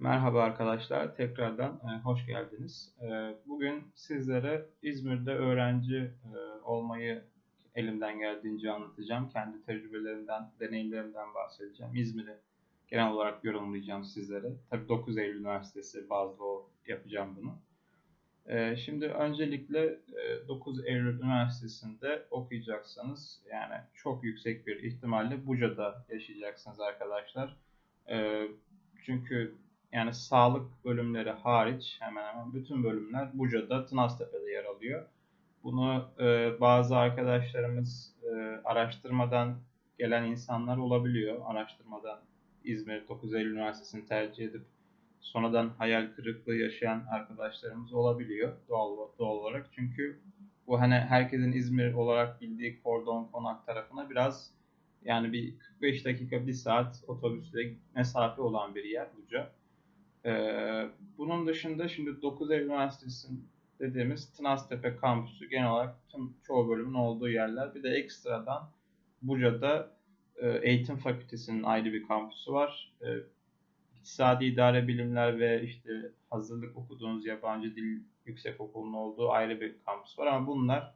Merhaba arkadaşlar, tekrardan e, hoş geldiniz. E, bugün sizlere İzmir'de öğrenci e, olmayı elimden geldiğince anlatacağım. Kendi tecrübelerimden, deneyimlerimden bahsedeceğim. İzmir'i genel olarak yorumlayacağım sizlere. Tabii 9 Eylül Üniversitesi bazlı yapacağım bunu. E, şimdi öncelikle e, 9 Eylül Üniversitesi'nde okuyacaksanız, yani çok yüksek bir ihtimalle Buca'da yaşayacaksınız arkadaşlar. E, çünkü yani sağlık bölümleri hariç hemen hemen bütün bölümler Buca'da, Tınaztepe'de yer alıyor. Bunu e, bazı arkadaşlarımız e, araştırmadan gelen insanlar olabiliyor. Araştırmadan İzmir 9 Eylül Üniversitesi'ni tercih edip sonradan hayal kırıklığı yaşayan arkadaşlarımız olabiliyor doğal, doğal olarak. Çünkü bu hani herkesin İzmir olarak bildiği Kordon Konak tarafına biraz yani bir 45 dakika, bir saat otobüsle mesafe olan bir yer Buca. Ee, bunun dışında şimdi 9 Eylül Üniversitesi dediğimiz Tınaztepe kampüsü genel olarak tüm çoğu bölümün olduğu yerler. Bir de ekstradan Buca'da e, Eğitim Fakültesi'nin ayrı bir kampüsü var. E, İktisadi İdare Bilimler ve işte hazırlık okuduğunuz yabancı dil yüksek okulunun olduğu ayrı bir kampüs var ama bunlar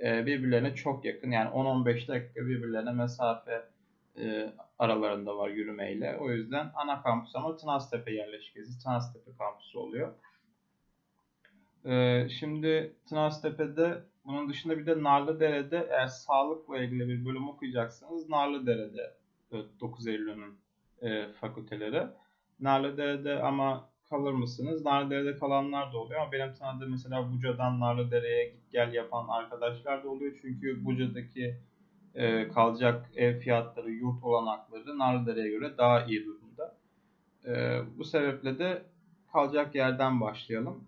e, birbirlerine çok yakın. Yani 10-15 dakika birbirlerine mesafe e, aralarında var yürümeyle. O yüzden ana kampüs ama Tınaztepe yerleşkesi, Tınaztepe kampüsü oluyor. E, şimdi Tınaztepe'de bunun dışında bir de Narlıdere'de eğer sağlıkla ilgili bir bölüm okuyacaksanız Narlıdere'de 9 Eylül'ün e, fakülteleri. Narlıdere'de ama kalır mısınız? Narlıdere'de kalanlar da oluyor ama benim tanıdığım mesela Buca'dan Narlıdere'ye git gel yapan arkadaşlar da oluyor. Çünkü Buca'daki e, kalacak ev fiyatları, yurt olanakları Narlıdere'ye göre daha iyi durumda. E, bu sebeple de kalacak yerden başlayalım.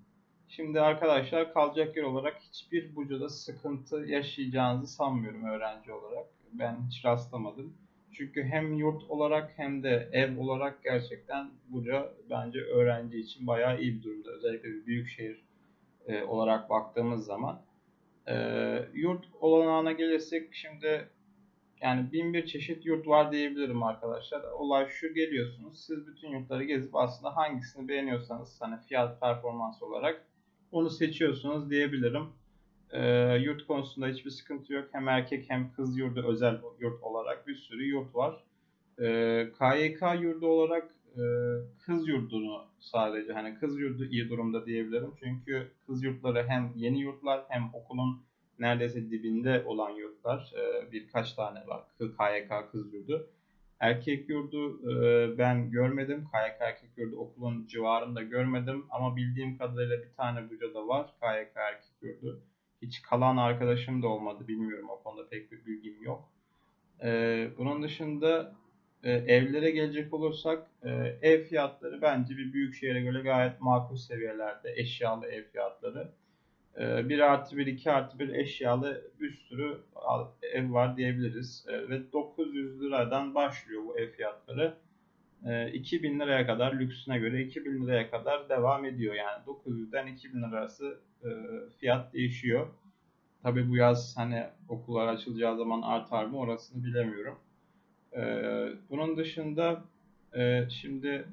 Şimdi arkadaşlar kalacak yer olarak hiçbir Buca'da sıkıntı yaşayacağınızı sanmıyorum öğrenci olarak. Ben hiç rastlamadım. Çünkü hem yurt olarak hem de ev olarak gerçekten Buca bence öğrenci için bayağı iyi bir durumda. Özellikle bir büyük şehir e, olarak baktığımız zaman. E, yurt olanağına gelirsek şimdi yani bin bir çeşit yurt var diyebilirim arkadaşlar. Olay şu geliyorsunuz. Siz bütün yurtları gezip aslında hangisini beğeniyorsanız hani fiyat performans olarak onu seçiyorsunuz diyebilirim. E, yurt konusunda hiçbir sıkıntı yok. Hem erkek hem kız yurdu özel yurt olarak bir sürü yurt var. E, KYK yurdu olarak e, kız yurdunu sadece hani kız yurdu iyi durumda diyebilirim. Çünkü kız yurtları hem yeni yurtlar hem okulun neredeyse dibinde olan yurtlar. E, birkaç tane var. KYK kız yurdu. Erkek yurdu e, ben görmedim. KYK erkek yurdu okulun civarında görmedim. Ama bildiğim kadarıyla bir tane Buca'da var. KYK erkek yurdu. Hiç kalan arkadaşım da olmadı. Bilmiyorum o konuda pek bir bilgim yok. E, bunun dışında e, evlere gelecek olursak e, ev fiyatları bence bir büyük şehre göre gayet makul seviyelerde. Eşyalı ev fiyatları. 1 ee, artı 1, 2 artı 1 eşyalı bir sürü ev var diyebiliriz. Ee, ve 900 liradan başlıyor bu ev fiyatları. 2000 ee, liraya kadar lüksüne göre 2000 liraya kadar devam ediyor. Yani 900'den 2000 arası e, fiyat değişiyor. Tabi bu yaz hani okullar açılacağı zaman artar mı orasını bilemiyorum. Bunun dışında e, şimdi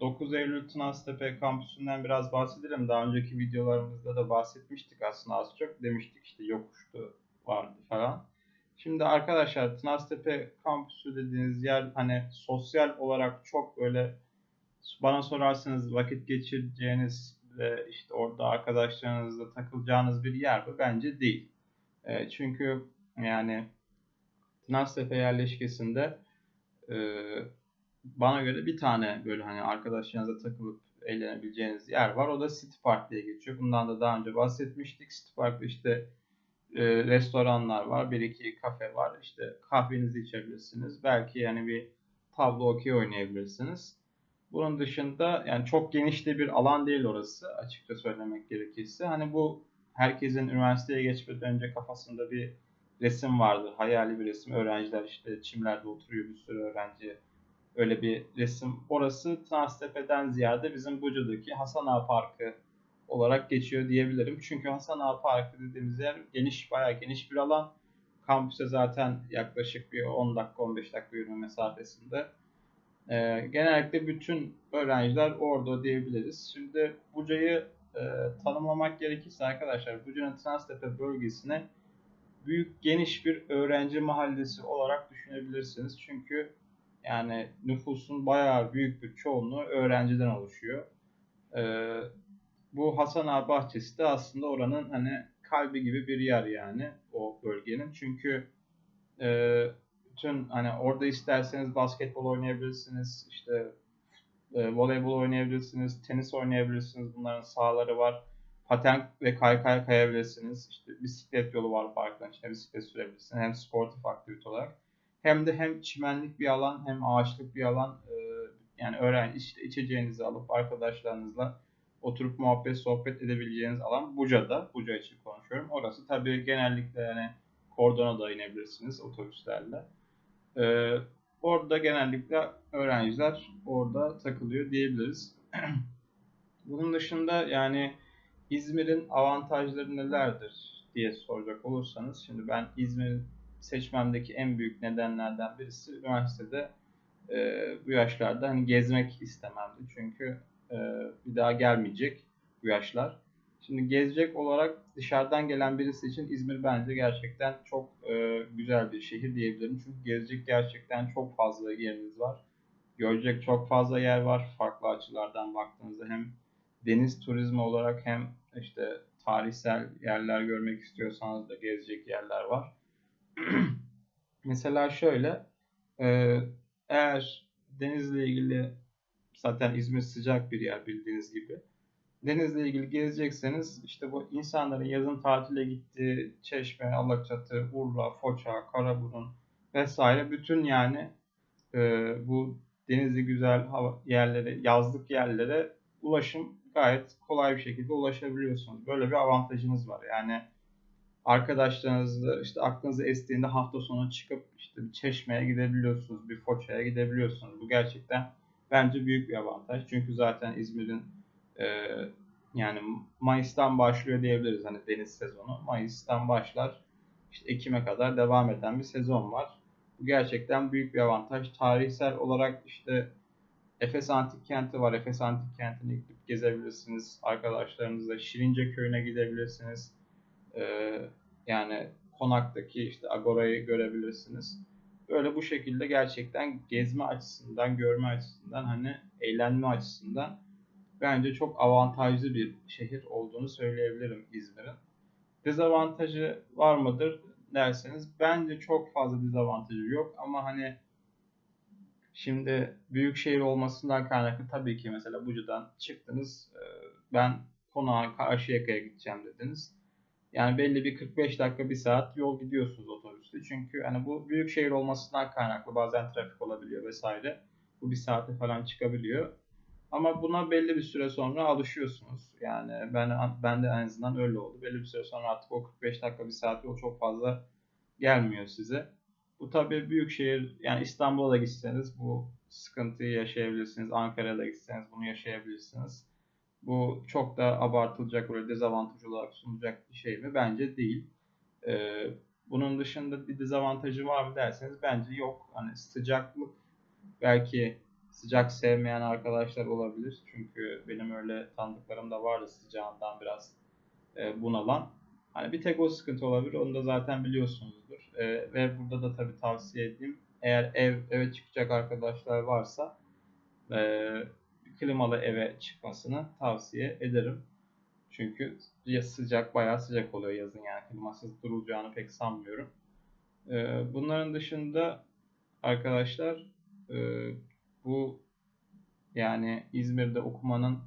9 Eylül Tınaztepe kampüsünden biraz bahsedelim. Daha önceki videolarımızda da bahsetmiştik aslında az çok. Demiştik işte yokuştu vardı falan. Şimdi arkadaşlar Tınaztepe kampüsü dediğiniz yer hani sosyal olarak çok böyle bana sorarsanız vakit geçireceğiniz ve işte orada arkadaşlarınızla takılacağınız bir yer mi? Bence değil. E, çünkü yani Tınaztepe yerleşkesinde e, bana göre bir tane böyle hani arkadaşlarınızla takılıp eğlenebileceğiniz yer var. O da City Park diye geçiyor. Bundan da daha önce bahsetmiştik. City Park'ta işte e, restoranlar var. Bir iki kafe var. İşte kahvenizi içebilirsiniz. Belki yani bir tablo okey oynayabilirsiniz. Bunun dışında yani çok geniş de bir alan değil orası açıkça söylemek gerekirse. Hani bu herkesin üniversiteye geçmeden önce kafasında bir resim vardı. Hayali bir resim. Öğrenciler işte çimlerde oturuyor bir sürü öğrenci öyle bir resim. Orası Transtepe'den ziyade bizim Buca'daki Hasan Ağa Parkı olarak geçiyor diyebilirim. Çünkü Hasan Ağa Parkı dediğimiz yer geniş, bayağı geniş bir alan. Kampüse zaten yaklaşık bir 10 dakika 15 dakika yürüme mesafesinde. E, genellikle bütün öğrenciler orada diyebiliriz. Şimdi Buca'yı e, tanımlamak gerekirse arkadaşlar Buca'nın Transtepe bölgesine büyük geniş bir öğrenci mahallesi olarak düşünebilirsiniz. Çünkü yani nüfusun bayağı büyük bir çoğunluğu öğrenciden oluşuyor. Ee, bu Hasan Ağa bahçesi de aslında oranın hani kalbi gibi bir yer yani o bölgenin. Çünkü e, bütün hani orada isterseniz basketbol oynayabilirsiniz, işte e, voleybol oynayabilirsiniz, tenis oynayabilirsiniz. Bunların sahaları var. Paten ve kaykay kayabilirsiniz. İşte bisiklet yolu var parkın içinde bisiklet sürebilirsiniz. Hem sportif aktivite olarak hem de hem çimenlik bir alan hem ağaçlık bir alan. E, yani öğrenci işte içeceğinizi alıp arkadaşlarınızla oturup muhabbet sohbet edebileceğiniz alan Buca'da. Buca için konuşuyorum. Orası tabii genellikle yani kordona da inebilirsiniz otobüslerle. Ee, orada genellikle öğrenciler orada takılıyor diyebiliriz. Bunun dışında yani İzmir'in avantajları nelerdir diye soracak olursanız şimdi ben İzmir'i seçmemdeki en büyük nedenlerden birisi üniversitede e, bu yaşlarda hani gezmek istememdi. Çünkü e, bir daha gelmeyecek bu yaşlar. Şimdi gezecek olarak dışarıdan gelen birisi için İzmir bence gerçekten çok e, güzel bir şehir diyebilirim. Çünkü gezecek gerçekten çok fazla yeriniz var. Görecek çok fazla yer var farklı açılardan baktığınızda hem deniz turizmi olarak hem işte tarihsel yerler görmek istiyorsanız da gezecek yerler var. Mesela şöyle e, eğer denizle ilgili zaten İzmir sıcak bir yer bildiğiniz gibi denizle ilgili gezecekseniz işte bu insanların yazın tatile gittiği Çeşme, Alaçatı, Urla, Foça, Karaburun vesaire bütün yani e, bu denizli güzel hava yerlere, yazlık yerlere ulaşım gayet kolay bir şekilde ulaşabiliyorsunuz. Böyle bir avantajınız var. Yani arkadaşlarınızla işte aklınıza estiğinde hafta sonu çıkıp işte bir Çeşme'ye gidebiliyorsunuz, bir Foça'ya gidebiliyorsunuz. Bu gerçekten bence büyük bir avantaj. Çünkü zaten İzmir'in e, yani Mayıs'tan başlıyor diyebiliriz hani deniz sezonu. Mayıs'tan başlar işte Ekim'e kadar devam eden bir sezon var. Bu gerçekten büyük bir avantaj. Tarihsel olarak işte Efes Antik Kenti var. Efes Antik Kenti'ne gidip gezebilirsiniz. Arkadaşlarınızla Şirince Köyü'ne gidebilirsiniz. Ee, yani Konak'taki işte Agora'yı görebilirsiniz. Böyle bu şekilde gerçekten gezme açısından, görme açısından hani eğlenme açısından bence çok avantajlı bir şehir olduğunu söyleyebilirim İzmir'in. Dezavantajı var mıdır derseniz bence çok fazla dezavantajı yok ama hani şimdi büyük şehir olmasından kaynaklı tabii ki mesela Buca'dan çıktınız e, ben konağa Karşıyaka'ya gideceğim dediniz. Yani belli bir 45 dakika bir saat yol gidiyorsunuz otobüste. Çünkü hani bu büyük şehir olmasından kaynaklı bazen trafik olabiliyor vesaire. Bu bir saate falan çıkabiliyor. Ama buna belli bir süre sonra alışıyorsunuz. Yani ben ben de en azından öyle oldu. Belli bir süre sonra artık o 45 dakika bir saat yol çok fazla gelmiyor size. Bu tabii büyük şehir yani İstanbul'a da gitseniz bu sıkıntıyı yaşayabilirsiniz. Ankara'ya da gitseniz bunu yaşayabilirsiniz. Bu çok da abartılacak böyle dezavantaj olarak sunulacak bir şey mi? Bence değil. Ee, bunun dışında bir dezavantajı var mı derseniz bence yok. Hani sıcaklık belki sıcak sevmeyen arkadaşlar olabilir. Çünkü benim öyle tanıdıklarım da vardı sıcağından biraz e, bunalan. Hani bir tek o sıkıntı olabilir. Onu da zaten biliyorsunuzdur. E, ve burada da tabii tavsiye edeyim. Eğer ev eve çıkacak arkadaşlar varsa e, klimalı eve çıkmasını tavsiye ederim. Çünkü sıcak bayağı sıcak oluyor yazın yani klimasız durulacağını pek sanmıyorum. E, bunların dışında arkadaşlar e, bu yani İzmir'de okumanın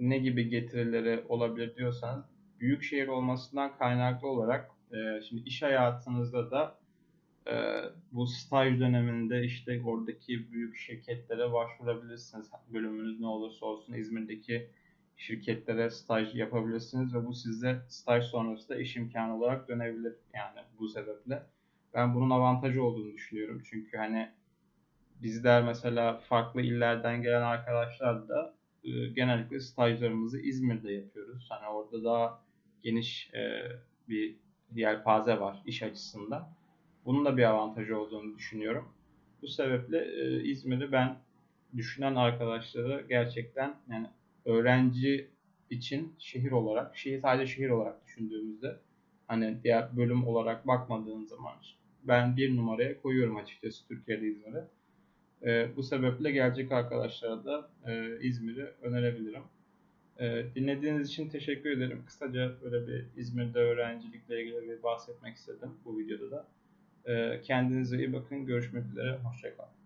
ne gibi getirileri olabilir diyorsanız büyük şehir olmasından kaynaklı olarak e, şimdi iş hayatınızda da e, bu staj döneminde işte oradaki büyük şirketlere başvurabilirsiniz. Bölümünüz ne olursa olsun İzmir'deki şirketlere staj yapabilirsiniz ve bu size staj sonrası da iş imkanı olarak dönebilir yani bu sebeple. Ben bunun avantajı olduğunu düşünüyorum. Çünkü hani bizler mesela farklı illerden gelen arkadaşlar da e, genellikle stajlarımızı İzmir'de yapıyoruz. Hani orada daha geniş e, bir yelpaze var iş açısından. Bunun da bir avantajı olduğunu düşünüyorum. Bu sebeple e, İzmir'i ben düşünen arkadaşları gerçekten yani öğrenci için şehir olarak, şehir sadece şehir olarak düşündüğümüzde hani diğer bölüm olarak bakmadığın zaman ben bir numaraya koyuyorum açıkçası Türkiye'de İzmir'e. E, bu sebeple gelecek arkadaşlara da e, İzmir'i önerebilirim. E, dinlediğiniz için teşekkür ederim. Kısaca böyle bir İzmir'de öğrencilikle ilgili bir bahsetmek istedim bu videoda da. E, kendinize iyi bakın. Görüşmek üzere. Hoşçakalın.